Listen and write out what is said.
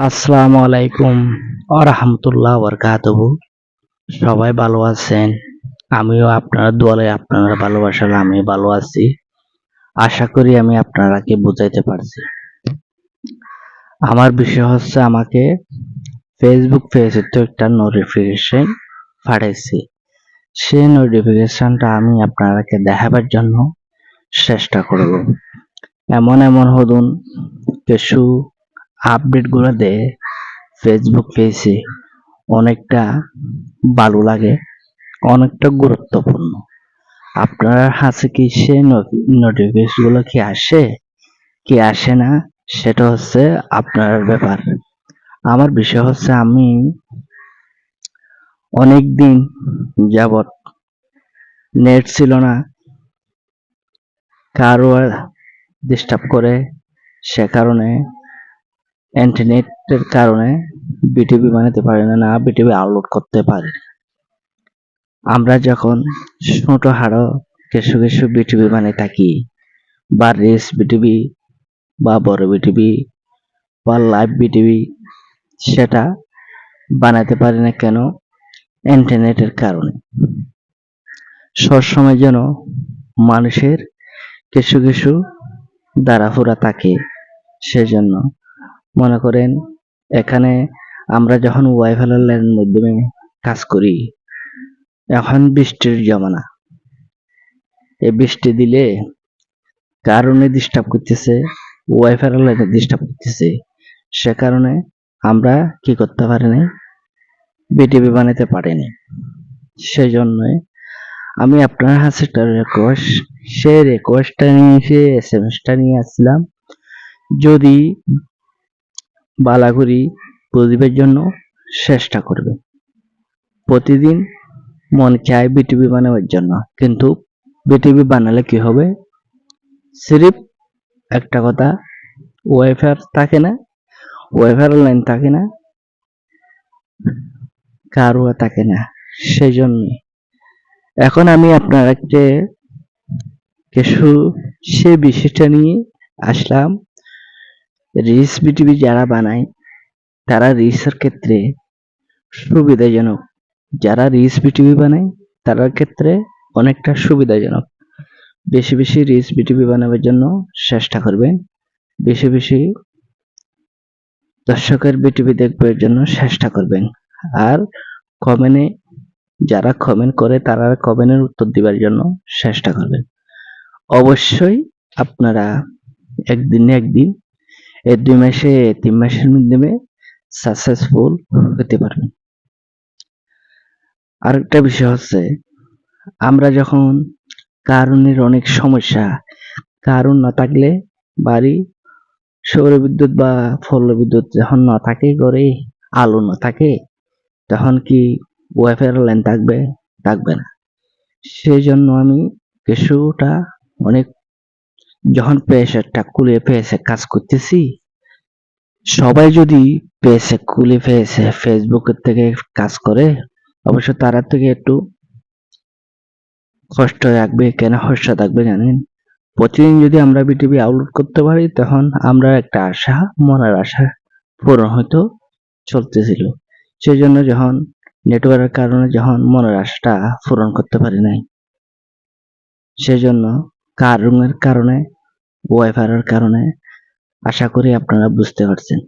আসসালামু আলাইকুম আরহামতুল্লাহ বরকাতহু সবাই ভালো আছেন? আমিও আপনারা দোয়ালে আপনারা ভালোবাসালে আমি ভালো আছি। আশা করি আমি আপনারাকে বুঝাইতে পারছি। আমার বিষয় হচ্ছে আমাকে ফেসবুক পেজে তো একটা নোটিফিকেশন পাঠাইছি। সেই নোটিফিকেশনটা আমি আপনারাকে দেখাবার জন্য চেষ্টা করব। এমন এমন হদুন কিছু আপডেটগুলো দেয় ফেসবুক পেজে অনেকটা ভালো লাগে, অনেকটা গুরুত্বপূর্ণ। আপনার হাতে কি সে নোটিফিকেশনগুলো কি আসে? কি আসে না? সেটা হচ্ছে আপনার ব্যাপার। আমার বিষয় হচ্ছে আমি অনেক দিন যাবত নেট ছিল না। কারও ডিস্টার্ব করে, সে কারণে ইন্টারনেটের কারণে বিটিভি বানাতে পারি না না বিটিভি আপলোড করতে পারি। আমরা যখন ছোট হাড়ো কিছু কিছু বিটিভি বানিয়ে থাকি, বা রেস বিটিভি বা বড় বিটিভি বা লাইভ বিটিভি সেটা বানাতে পারি না কেন ইন্টারনেটের কারণে সবসময় যেন মানুষের কিছু কিছু দ্বারাফোড়া থাকে, সেজন্য মনে করেন, এখানে আমরা যখন ওয়াইফাই লাইনের মাধ্যমে কাজ করি, এখন বৃষ্টির জমানা। এই বৃষ্টি দিলে কারণে ডিস্টার্ব করতেছে? ওয়াইফাই লাইনে ডিস্টার্ব করতেছে। সে কারণে আমরা কি করতে পারিনি? বিটিভি বানাতে পারিনি। সেজন্যই আমি আপনার কাছে একটা রিকোয়েস্ট সেই রিকোয়েস্টটা নিয়ে এসে এস এম এসটা নিয়ে আসছিলাম। যদি বালাগুড়ি বুঝবার জন্য চেষ্টা করবে। প্রতিদিন মন চায় বিটিভি বানাবার জন্য। কিন্তু বিটিভি বানালে কি হবে? সিরিপ একটা কথা, ওয়াইফাই থাকে না, ওয়াইফাই লাইন থাকে না কারও থাকে না। সেই জন্যই এখন আমি আপনারাকে কিছু সে বিষয়টা নিয়ে আসলাম। রিস বিটিভি যারা বানায়, তারা রিসের ক্ষেত্রে সুবিধাজনক। যারা রিস বিটিভি বানায়, তার ক্ষেত্রে অনেকটা সুবিধাজনক। বেশি বেশি রিস বিটিভি বানাবার জন্য চেষ্টা করবেন। বেশি বেশি দর্শকের বিটিভি দেখবার জন্য চেষ্টা করবেন। আর কমেন্টে যারা কমেন্ট করে, তারা কমেন্টের উত্তর দিবার জন্য চেষ্টা করবেন। অবশ্যই আপনারা একদিন না একদিন এই দুই মাসে, তিন মাসের মধ্যে সাকসেসফুল হতে পারবেন আরেকটা বিষয় হচ্ছে, আমরা যখন কারণের অনেক সমস্যা, কারণ না থাকলে বাড়ি, সৌর বিদ্যুৎ বা ফল বিদ্যুৎ যখন না থাকে, ঘরে আলো না থাকে, তখন কি ওয়াইফাই লাইন থাকবে? থাকবে না। সেই জন্য আমি কিছুটা অনেক যখন প্রেসারটা কুলে পেয়েছে কাজ করতেছি, সবাই যদি পেয়েছে কুলে পেয়েছে ফেসবুকের থেকে কাজ করে, অবশ্য তারা থেকে একটু কষ্ট রাখবে কেন কষ্ট থাকবে জানেন? প্রতিদিন যদি আমরা বিটিভি আপলোড করতে পারি, তখন আমরা একটা আশা, মনের আশা পূরণ হয়তো চলতেছিল। সেই জন্য যখন নেটওয়ার্কের কারণে যখন মনের আশাটা পূরণ করতে পারি নাই, সেজন্য কারণের কারণে ওয়াইফারের কারণে আশা করি আপনারা বুঝতে পারছেন।